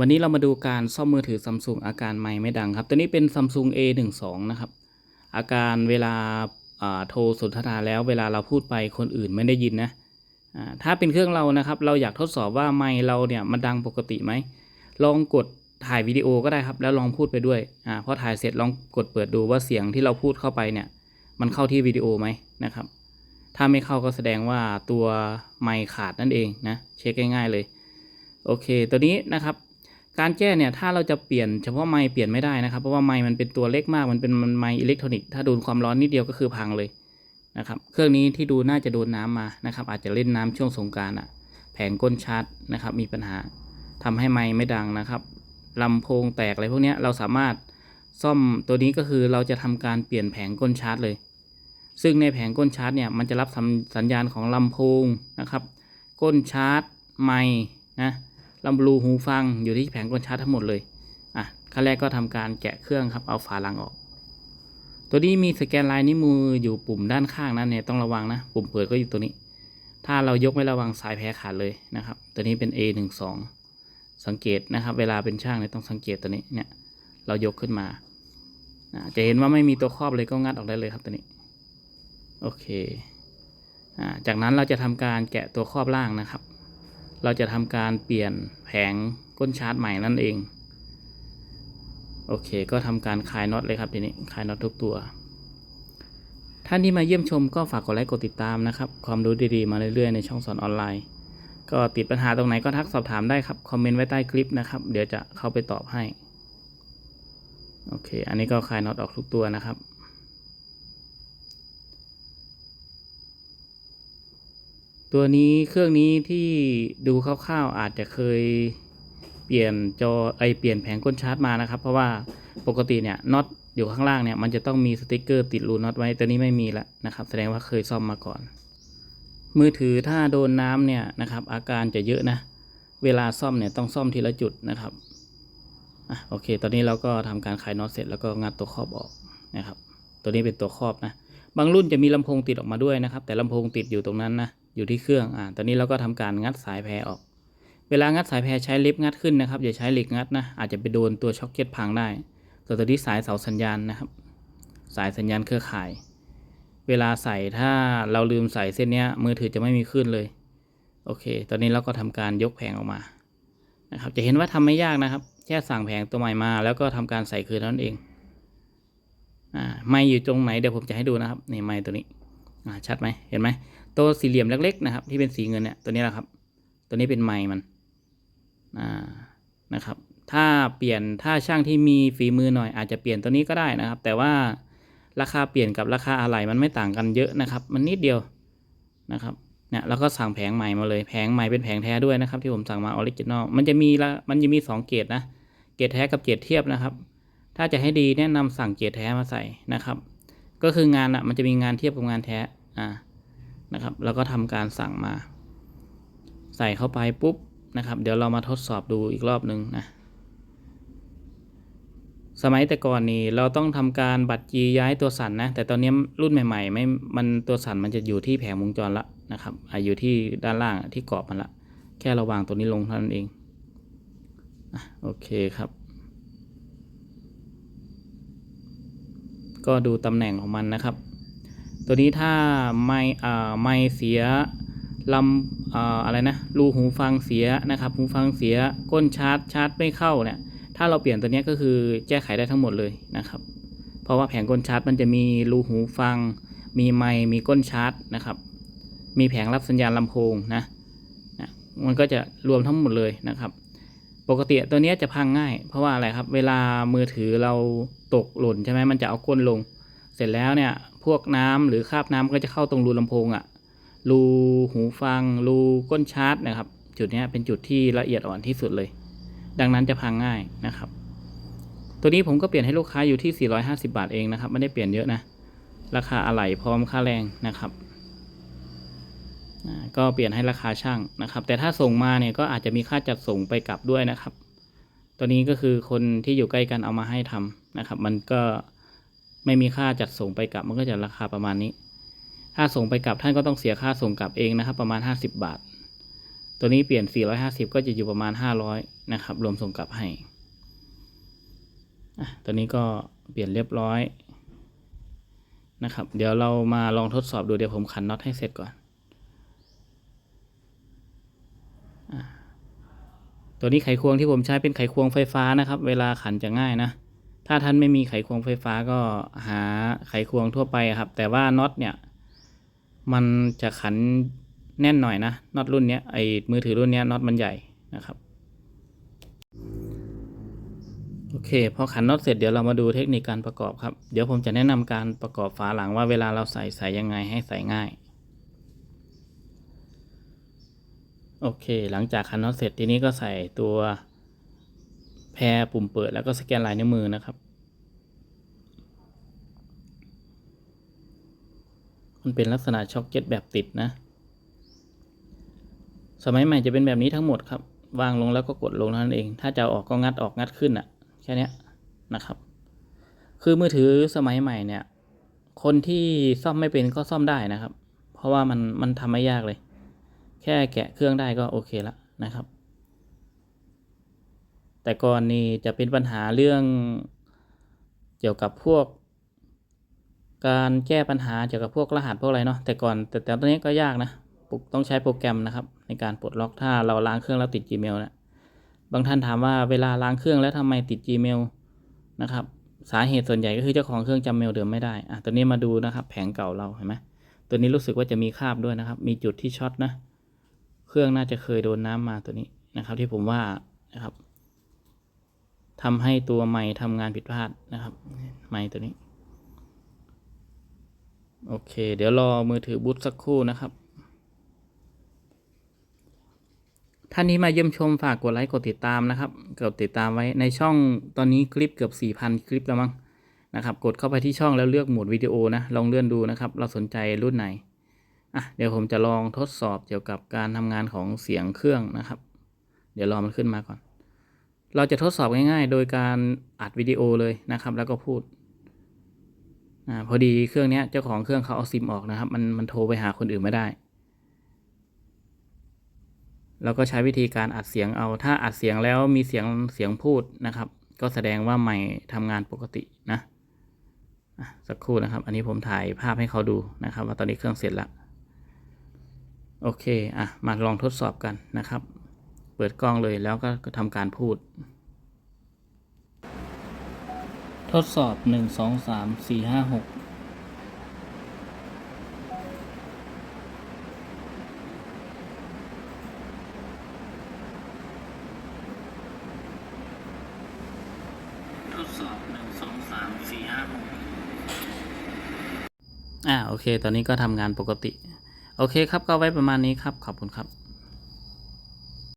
วันนี้เรามาดูการซ่อมมือถือซัมซุงอาการไม่ไม่ดังครับ ตัวนี้เป็นซัมซุง A12 นะครับ อาการเวลาโทรสนทนาแล้วเวลาเราพูดไปคนอื่นไม่ได้ยินนะถ้าเป็นเครื่องเรานะครับ เราอยากทดสอบว่าไมค์เราเนี่ยมันดังปกติไหม ลองกดถ่ายวิดีโอก็ได้ครับ แล้วลองพูดไปด้วยอ่าพอถ่ายเสร็จลองกดเปิดดูว่าเสียงที่เราพูดเข้าไปเนี่ยมันเข้าที่วิดีโอไหมนะครับ ถ้าไม่เข้าก็แสดงว่าตัวไมค์ขาดนั่นเองนะเช็คง่ายๆเลย โอเค ตัวนี้นะครับ การแก้เนี่ยถ้าเราจะเปลี่ยนเฉพาะไมค์เปลี่ยนไม่ได้นะครับ เพราะว่าไมค์มันเป็นตัวเล็กมากมันเป็นไมค์อิเล็กทรอนิกส์ถ้าโดนความร้อนนิดเดียวก็คือพังเลยนะครับเครื่องนี้ที่ดูน่าจะโดนน้ำมานะครับ อาจจะเล่นน้ำช่วงสงการอะ แผงก้นชาร์จนะครับ มีปัญหาทำให้ไมค์ไม่ดังนะครับลำโพงแตกอะไรพวกนี้เราสามารถซ่อมตัวนี้ก็คือเราจะทำการเปลี่ยนแผงก้นชาร์จเลย ซึ่งในแผงก้นชาร์จเนี่ยมันจะรับสัญสัญญาณของลำโพงนะครับ ก้นชาร์จไมค์นะ ลำบลูหูฟังอยู่ที่แผงก้นชาร์จทั้งหมดเลยอะขั้นแรกก็ทำการแกะเครื่องครับเอาฝาลังออก ตัวนี้มีสแกนลายนิ้วมืออยู่ปุ่มด้านข้างนะเนี่ยต้องระวังนะ ปุ่มเปิดก็อยู่ตัวนี้ ถ้าเรายกไม่ระวังสายแพ้ขาดเลยนะครับ ตัวนี้เป็น A12 สังเกตนะครับ เวลาเป็นช่างเนี่ยต้องสังเกตตัวนี้เนี่ยเรายกขึ้นมาจะเห็นว่าไม่มีตัวครอบเลยก็งัดออกได้เลยครับตัวนี้โอเคอ่าจากนั้นเราจะทำการแกะตัวครอบล่างนะครับ เราจะทำการเปลี่ยนแผงก้นชาร์จใหม่นั่นเอง โอเค ก็ทำการคลายน็อตเลยครับทีนี้คลายน็อตทุกตัว ท่านที่มาเยี่ยมชมก็ฝากกดไลค์กดติดตามนะครับ ความรู้ดีๆมาเรื่อยๆในช่องสอนออนไลน์ ก็ติดปัญหาตรงไหนก็ทักสอบถามได้ครับ คอมเมนต์ไว้ใต้คลิปนะครับ เดี๋ยวจะเข้าไปตอบให้ โอเค อันนี้ก็คลายน็อตออกทุกตัวนะครับ ตัวนี้เครื่องนี้ที่ดูคร่าวๆอาจจะเคยเปลี่ยนจอไอเปลี่ยนแผงก้นชาร์จมานะครับ เพราะว่าปกติเนี่ยน็อตอยู่ข้างล่างเนี่ยมันจะต้องมีสติกเกอร์ติดรูน็อตไว้ตัวนี้ไม่มีแล้วนะครับ แสดงว่าเคยซ่อมมาก่อน มือถือถ้าโดนน้ำเนี่ยนะครับ อาการจะเยอะนะ เวลาซ่อมเนี่ยต้องซ่อมทีละจุดนะครับอะโอเค ตอนนี้เราก็ทำการคลายน็อตเสร็จแล้วก็งัดตัวครอบออกนะครับ ตัวนี้เป็นตัวครอบนะ บางรุ่นจะมีลำโพงติดออกมาด้วยนะครับ แต่ลำโพงติดอยู่ตรงนั้นนะ อยู่ที่เครื่องอ่าตอนนี้เราก็ทำการงัดสายแพรออก เวลางัดสายแพรใช้เล็บงัดขึ้นนะครับอย่าใช้เหล็กงัดนะอาจจะไปโดนตัวช็อคเก็ตพังได้ส่วนตัวนี้สายเสาสัญญาณนะครับ สายสัญญาณเครือข่าย เวลาใส่ถ้าเราลืมใส่เส้นนี้มือถือจะไม่มีขึ้นเลย โอเค ตอนนี้เราก็ทำการยกแผงออกมานะครับจะเห็นว่าทำไม่ยากนะครับ แค่สั่งแผงตัวใหม่มา แล้วก็ทำการใส่คืนนั้นเองอ่าไม่อยู่ตรงไหนเดี๋ยวผมจะให้ดูนะครับนี่ไม่ตัวนี้ ชัดไหมเห็นไหมตัวสี่เหลี่ยมเล็กๆนะครับ ที่เป็นสีเงินเนี่ยตัวนี้แหละครับ ตัวนี้เป็นไม้มันอ่านะครับ ถ้าเปลี่ยนถ้าช่างที่มีฝีมือหน่อยอาจจะเปลี่ยนตัวนี้ก็ได้นะครับ แต่ว่าราคาเปลี่ยนกับราคาอะไหล่มันไม่ต่างกันเยอะนะครับ มันนิดเดียวนะครับเนี่ยแล้วก็สั่งแผงใหม่มาเลยแผงใหม่เป็นแผงแท้ด้วยนะครับ ที่ผมสั่งมาออริจินอลมันจะมีละมันจะมีสองเกรดนะเกรดแท้กับเกรดเทียบนะครับ ถ้าจะให้ดีแนะนำสั่งเกร์แท้มาใส่นะครับ ก็คืองานอะมันจะมีงานเทียบกับงานแท้อ่านะครับ แล้วก็ทำการสั่งมา ใส่เข้าไปปุ๊บนะครับ เดี๋ยวเรามาทดสอบดูอีกรอบหนึ่งนะสมัยแต่ก่อนนี่เราต้องทำการบัตรจีย้ายตัวสั่นนะแต่ตอนนี้รุ่นใหม่ๆไม่มันตัวสั่นมันจะอยู่ที่แผงวงจรละนะครับออยู่ที่ด้านล่างที่กรอบมันละ แค่เราวางตัวนี้ลงเท่านั้นเองอโอเคครับ ก็ดูตำแหน่งของมันนะครับ ตัวนี้ถ้าไม่อ่าไม่เสียลำอ่าอะไรนะรูหูฟังเสียนะครับ หูฟังเสียก้นชาร์จชาร์จไม่เข้าเนี่ยถ้าเราเปลี่ยนตัวนี้ก็คือแก้ไขได้ทั้งหมดเลยนะครับ เพราะว่าแผงก้นชาร์จมันจะมีรูหูฟัง มีไมค์มีก้นชาร์จนะครับ มีแผงรับสัญญาณลำโพงนะนะมันก็จะรวมทั้งหมดเลยนะครับ ปกติตัวนี้จะพังง่าย เพราะว่าอะไรครับ เวลามือถือเราตกหล่นใช่ไหมมันจะเอาก้นลง เสร็จแล้วเนี่ยพวกน้ำหรือคราบน้ำก็จะเข้าตรงรูลำโพงอะ่ะรูหูฟัง รูก้นชาร์จนะครับ จุดนี้เป็นจุดที่ละเอียดอ่อนที่สุดเลย ดังนั้นจะพังง่ายนะครับ ตัวนี้ผมก็เปลี่ยนให้ลูกค้าอยู่ที่ 450 บาทเองนะครับ ไม่ได้เปลี่ยนเยอะนะ ราคาอะไหล่พร้อมค่าแรงนะครับ ก็เปลี่ยนให้ราคาช่างนะครับ แต่ถ้าส่งมาเนี่ยก็อาจจะมีค่าจัดส่งไปกลับด้วยนะครับ ตัวนี้ก็คือคนที่อยู่ใกล้กันเอามาให้ทำนะครับ มันก็ไม่มีค่าจัดส่งไปกลับ มันก็จะราคาประมาณนี้ ถ้าส่งไปกลับท่านก็ต้องเสียค่าส่งกลับเองนะครับ ประมาณ 50 บาท ตัวนี้เปลี่ยน 450 ก็จะอยู่ประมาณ 500นะครับ รวมส่งกลับให้ตัวนี้ก็เปลี่ยนเรียบร้อยนะครับ เดี๋ยวเรามาลองทดสอบดูเดี๋ยวผมขันน็อตให้เสร็จก่อนอะ ตัวนี้ไขควงที่ผมใช้เป็นไขควงไฟฟ้านะครับ เวลาขันจะง่ายนะ ถ้าท่านไม่มีไขควงไฟฟ้าก็หาไขควงทั่วไปครับ แต่ว่าน็อตเนี่ย มันจะขันแน่นหน่อยนะน็อตรุ่นนี้ไอ้มือถือรุ่นนี้น็อตมันใหญ่นะครับโอเคพอขันน็อตเสร็จเดี๋ยวเรามาดูเทคนิคการประกอบครับ เดี๋ยวผมจะแนะนำการประกอบฝาหลังว่าเวลาเราใส่ใส่ยังไงให้ใส่ง่าย โอเค หลังจากขันน็อตเสร็จทีนี้ก็ใส่ตัวแพรปุ่มเปิดแล้วก็สแกนลายนิ้วมือนะครับ มันเป็นลักษณะช็อคเก็ตแบบติดนะ สมัยใหม่จะเป็นแบบนี้ทั้งหมดครับ วางลงแล้วก็กดลงนั้นเอง ถ้าจะออกก็งัดออกงัดขึ้นอะ แค่นี้นะครับ คือมือถือสมัยใหม่เนี่ย คนที่ซ่อมไม่เป็นก็ซ่อมได้นะครับ เพราะว่ามันมันทำไม่ยากเลย แค่แกะเครื่องได้ก็โอเคละนะครับ แต่ก่อนนี่จะเป็นปัญหาเรื่องเกี่ยวกับพวก การแก้ปัญหาเกี่ยวกับพวกรหัสพวกอะไรเนาะแต่ก่อนแต่แต่ตอนนี้ก็ยากนะต้องใช้โปรแกรมนะครับ ในการปลดล็อกถ้าเราล้างเครื่องแล้วติด Gmail นะบางท่านถามว่าเวลาล้างเครื่องแล้วทำไมติด Gmail นะครับ สาเหตุส่วนใหญ่ก็คือเจ้าของเครื่องจำเมลเดิมไม่ได้อะตัวนี้มาดูนะครับ แผงเก่าเราเห็นไหมตัวนี้รู้สึกว่าจะมีคราบด้วยนะครับ มีจุดที่ช็อตนะ เครื่องน่าจะเคยโดนน้ำมาตัวนี้นะครับ ที่ผมว่านะครับทำให้ตัวไม้ทำงานผิดพลาดนะครับ ไม้ตัวนี้ โอเค เดี๋ยวรอมือถือบูตสักครู่นะครับ ท่านนี้มาเยี่ยมชมฝากกดไลค์กดติดตามนะครับกดติดตามไว้ในช่องตอนนี้คลิปเกือบ 4,000 คลิปแล้วมั้งนะครับ กดเข้าไปที่ช่องแล้วเลือกหมวดวิดีโอนะ ลองเลื่อนดูนะครับ เราสนใจรุ่นไหน อะเดี๋ยวผมจะลองทดสอบเกี่ยวกับการทำงานของเสียงเครื่องนะครับ เดี๋ยวรอมันขึ้นมาก่อน เราจะทดสอบง่ายๆ โดยการอัดวิดีโอเลยนะครับ แล้วก็พูดอ่าพอดีเครื่องเนี้ยเจ้าของเครื่องเขาเอาซิมออกนะครับ มันมันโทรไปหาคนอื่นไม่ได้ เราก็ใช้วิธีการอัดเสียงเอา ถ้าอัดเสียงแล้วมีเสียงเสียงพูดนะครับ ก็แสดงว่าไม่ทำงานปกตินะอะสักครู่นะครับ อันนี้ผมถ่ายภาพให้เขาดูนะครับ ว่าตอนนี้เครื่องเสร็จแล้ว โอเค อะ มาลองทดสอบกันนะครับ เปิดกล้องเลยแล้วก็กทำการพูด ทดสอบหนึ่งสองสามสี่ห้าหกทดสอบหนึ่งสองสามสี่ห้าหกอ่า โอเค ตอนนี้ก็ทำงานปกติ โอเคครับก็ไว้ประมาณนี้ครับ ขอบคุณครับ